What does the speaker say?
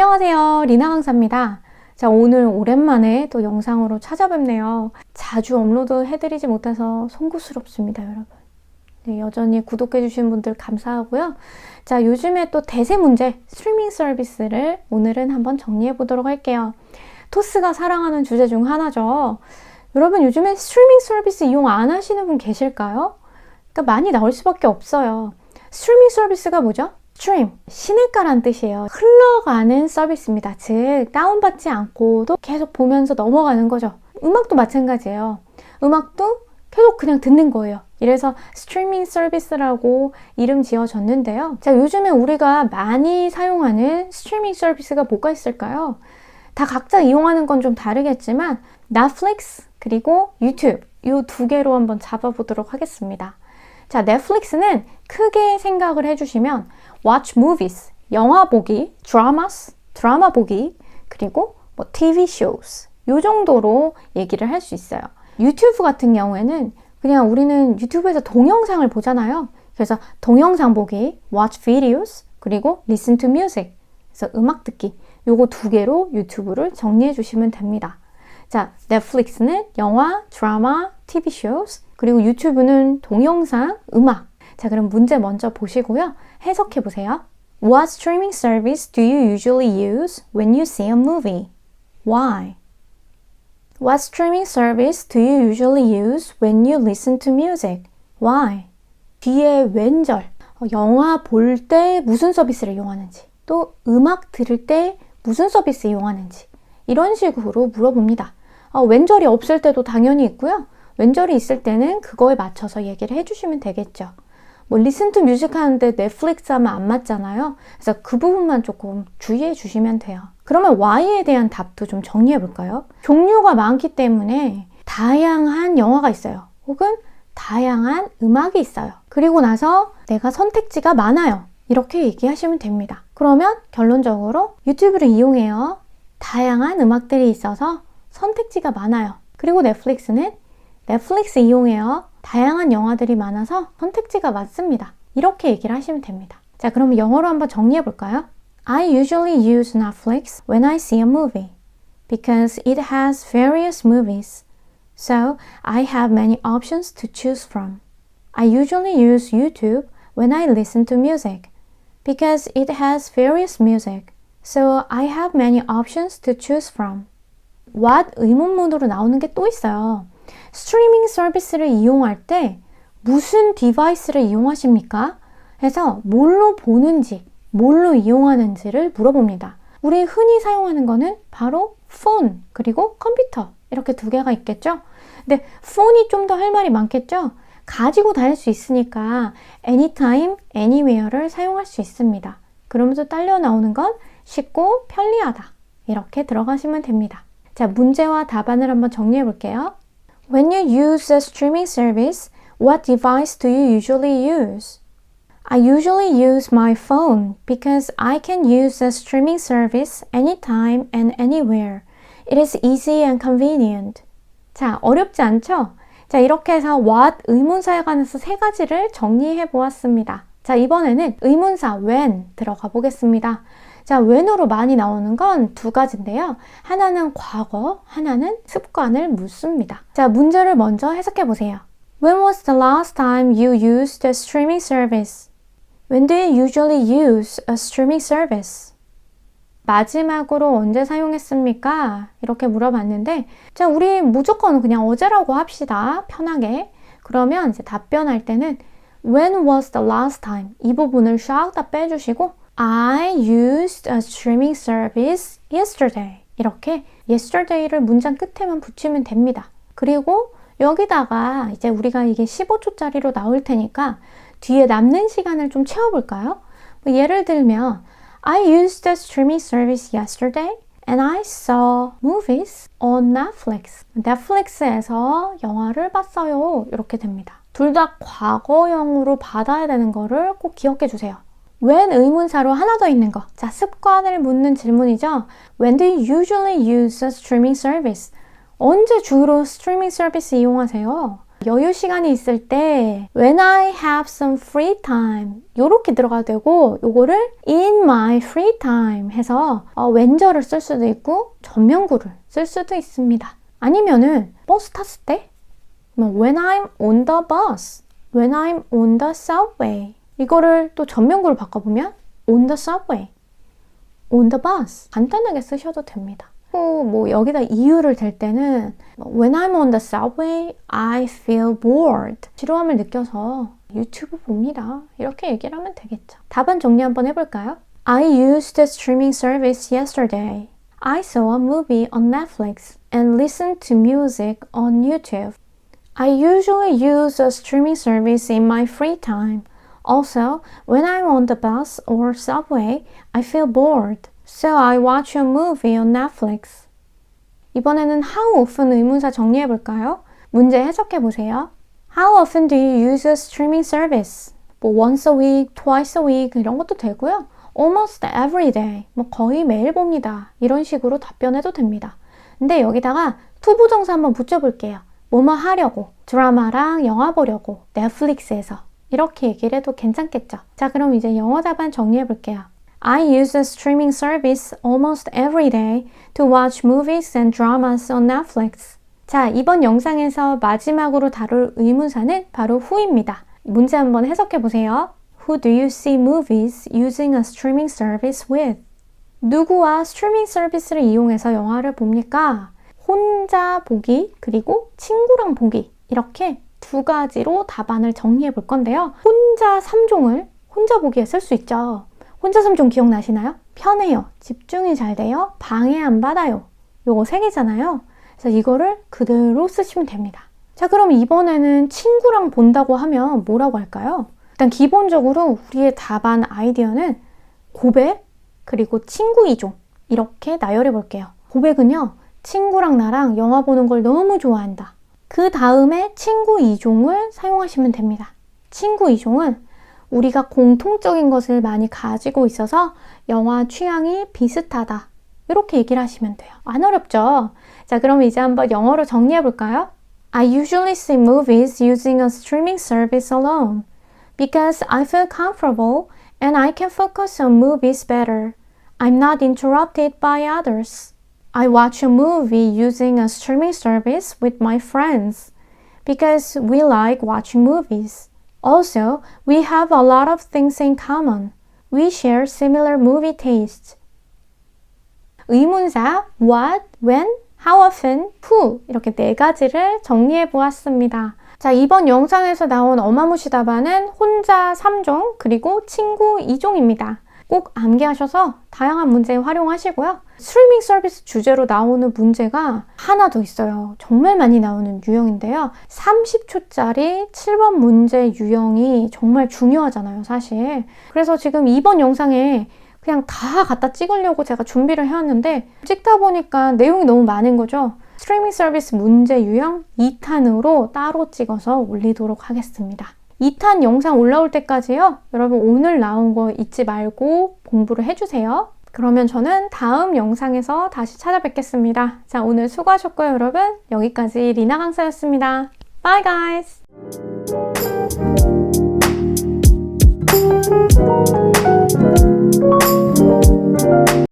안녕하세요. 리나 강사입니다. 자, 오늘 오랜만에 또 영상으로 찾아뵙네요. 자주 업로드 해드리지 못해서 송구스럽습니다, 여러분. 네, 여전히 구독해주신 분들 감사하고요. 자, 요즘에 또 대세 문제, 스트리밍 서비스를 오늘은 한번 정리해 보도록 할게요. 토스가 사랑하는 주제 중 하나죠. 여러분, 요즘에 스트리밍 서비스 이용 안 하시는 분 계실까요? 그러니까 많이 나올 수밖에 없어요. 스트리밍 서비스가 뭐죠? 스트림, 시냇가란 뜻이에요. 흘러가는 서비스입니다. 즉, 다운받지 않고도 계속 보면서 넘어가는 거죠. 음악도 마찬가지예요. 음악도 계속 그냥 듣는 거예요. 이래서 스트리밍 서비스라고 이름 지어졌는데요. 자, 요즘에 우리가 많이 사용하는 스트리밍 서비스가 뭐가 있을까요? 다 각자 이용하는 건 좀 다르겠지만 넷플릭스 그리고 유튜브 이 두 개로 한번 잡아보도록 하겠습니다. 자, 넷플릭스는 크게 생각을 해주시면 watch movies, 영화 보기, dramas, 드라마 보기, 그리고 뭐 TV shows 요 정도로 얘기를 할 수 있어요. 유튜브 같은 경우에는 그냥 우리는 유튜브에서 동영상을 보잖아요. 그래서 동영상 보기, watch videos, 그리고 listen to music. 그래서 음악 듣기. 요거 두 개로 유튜브를 정리해 주시면 됩니다. 자, 넷플릭스는 영화, 드라마, TV shows, 그리고 유튜브는 동영상, 음악. 자, 그럼 문제 먼저 보시고요. 해석해 보세요. What streaming service do you usually use when you see a movie? Why? What streaming service do you usually use when you listen to music? Why? 뒤에 왼절. 어, 영화 볼 때 무슨 서비스를 이용하는지, 또 음악 들을 때 무슨 서비스 이용하는지, 이런 식으로 물어봅니다. 어, 왼절이 없을 때도 당연히 있고요. 왼절이 있을 때는 그거에 맞춰서 얘기를 해주시면 되겠죠. 뭐 리슨 투 뮤직 하는데 넷플릭스 하면 안 맞잖아요. 그래서 그 부분만 조금 주의해 주시면 돼요. 그러면 Y에 대한 답도 좀 정리해 볼까요? 종류가 많기 때문에 다양한 영화가 있어요. 혹은 다양한 음악이 있어요. 그리고 나서 내가 선택지가 많아요. 이렇게 얘기하시면 됩니다. 그러면 결론적으로 유튜브를 이용해요. 다양한 음악들이 있어서 선택지가 많아요. 그리고 넷플릭스는 넷플릭스 이용해요. 다양한 영화들이 많아서 선택지가 많습니다. 이렇게 얘기를 하시면 됩니다. 자, 그럼 영어로 한번 정리해 볼까요? I usually use Netflix when I see a movie because it has various movies. So I have many options to choose from. I usually use YouTube when I listen to music because it has various music. So I have many options to choose from. What 의문문으로 나오는 게 또 있어요. 스트리밍 서비스를 이용할 때 무슨 디바이스를 이용하십니까? 해서 뭘로 보는지, 뭘로 이용하는지를 물어봅니다. 우리 흔히 사용하는 거는 바로 폰, 그리고 컴퓨터. 이렇게 두 개가 있겠죠? 근데 폰이 좀 더 할 말이 많겠죠? 가지고 다닐 수 있으니까 anytime, anywhere를 사용할 수 있습니다. 그러면서 딸려 나오는 건 쉽고 편리하다. 이렇게 들어가시면 됩니다. 자, 문제와 답안을 한번 정리해 볼게요. When you use a streaming service, what device do you usually use? I usually use my phone because I can use the streaming service anytime and anywhere. It is easy and convenient. 자, 어렵지 않죠? 자, 이렇게 해서 what 의문사에 관해서 세 가지를 정리해 보았습니다. 자, 이번에는 의문사 when 들어가 보겠습니다. 자, when으로 많이 나오는 건 두 가지인데요. 하나는 과거, 하나는 습관을 묻습니다. 자, 문제를 먼저 해석해 보세요. When was the last time you used a streaming service? When do you usually use a streaming service? 마지막으로 언제 사용했습니까? 이렇게 물어봤는데, 자, 우리 무조건 그냥 어제라고 합시다. 편하게. 그러면 이제 답변할 때는 When was the last time? 이 부분을 샥 다 빼주시고 I used a streaming service yesterday. 이렇게 yesterday를 문장 끝에만 붙이면 됩니다. 그리고 여기다가 이제 우리가 이게 15초짜리로 나올 테니까 뒤에 남는 시간을 좀 채워볼까요? 뭐 예를 들면 I used a streaming service yesterday and I saw movies on Netflix. 넷플릭스에서 영화를 봤어요. 이렇게 됩니다. 둘 다 과거형으로 받아야 되는 거를 꼭 기억해 주세요. When 의문사로 하나 더 있는 거. 자, 습관을 묻는 질문이죠. When do you usually use a streaming service? 언제 주로 스트리밍 서비스 이용하세요? 여유 시간이 있을 때 when I have some free time 요렇게 들어가도 되고 요거를 in my free time 해서 어, 왼절을 쓸 수도 있고 전면구를 쓸 수도 있습니다. 아니면은 버스 탔을 때 뭐, when I'm on the bus, when I'm on the subway 이거를 또 전면구로 바꿔보면 on the subway, on the bus 간단하게 쓰셔도 됩니다. 또뭐 여기다 이유를 댈 때는 When I'm on the subway, I feel bored. 지루함을 느껴서 유튜브 봅니다. 이렇게 얘기를 하면 되겠죠. 답안 정리 한번 해볼까요? I used the streaming service yesterday. I saw a movie on Netflix and listened to music on YouTube. I usually use a streaming service in my free time. Also, when I'm on the bus or subway, I feel bored. So I watch a movie on Netflix. 이번에는 how often 의문사 정리해 볼까요? 문제 해석해 보세요. How often do you use a streaming service? 뭐 once a week, twice a week 이런 것도 되고요. Almost every day, 뭐 거의 매일 봅니다. 이런 식으로 답변해도 됩니다. 근데 여기다가 투부정사 한번 붙여볼게요. 뭐뭐 하려고, 드라마랑 영화 보려고, 넷플릭스에서 이렇게 얘기를 해도 괜찮겠죠? 자, 그럼 이제 영어 답안 정리해 볼게요. I use a streaming service almost every day to watch movies and dramas on Netflix. 자, 이번 영상에서 마지막으로 다룰 의문사는 바로 who입니다. 문제 한번 해석해 보세요. Who do you see movies using a streaming service with? 누구와 스트리밍 서비스를 이용해서 영화를 봅니까? 혼자 보기 그리고 친구랑 보기 이렇게 두 가지로 답안을 정리해 볼 건데요. 혼자 3종을 혼자 보기에 쓸 수 있죠. 혼자 3종 기억나시나요? 편해요. 집중이 잘 돼요. 방해 안 받아요. 요거 세 개잖아요. 그래서 이거를 그대로 쓰시면 됩니다. 자, 그럼 이번에는 친구랑 본다고 하면 뭐라고 할까요? 일단 기본적으로 우리의 답안 아이디어는 고백, 그리고 친구 이종 이렇게 나열해 볼게요. 고백은요. 친구랑 나랑 영화 보는 걸 너무 좋아한다. 그 다음에 친구 이종을 사용하시면 됩니다. 친구 이종은 우리가 공통적인 것을 많이 가지고 있어서 영화 취향이 비슷하다. 이렇게 얘기를 하시면 돼요. 안 어렵죠? 자, 그럼 이제 한번 영어로 정리해 볼까요? I usually see movies using a streaming service alone because I feel comfortable and I can focus on movies better. I'm not interrupted by others. I watch a movie using a streaming service with my friends because we like watching movies. Also, we have a lot of things in common. We share similar movie tastes. 의문사 what, when, how often, who 이렇게 네 가지를 정리해 보았습니다. 자, 이번 영상에서 나온 어마무시 답안은 혼자 3종 그리고 친구 2종입니다. 꼭 암기하셔서 다양한 문제에 활용하시고요. 스트리밍 서비스 주제로 나오는 문제가 하나 더 있어요. 정말 많이 나오는 유형인데요. 30초짜리 7번 문제 유형이 정말 중요하잖아요, 사실. 그래서 지금 이번 영상에 그냥 다 갖다 찍으려고 제가 준비를 해왔는데 찍다 보니까 내용이 너무 많은 거죠. 스트리밍 서비스 문제 유형 2탄으로 따로 찍어서 올리도록 하겠습니다. 2탄 영상 올라올 때까지요. 여러분 오늘 나온 거 잊지 말고 공부를 해주세요. 그러면 저는 다음 영상에서 다시 찾아뵙겠습니다. 자, 오늘 수고하셨고요, 여러분. 여기까지 리나 강사였습니다. Bye, guys!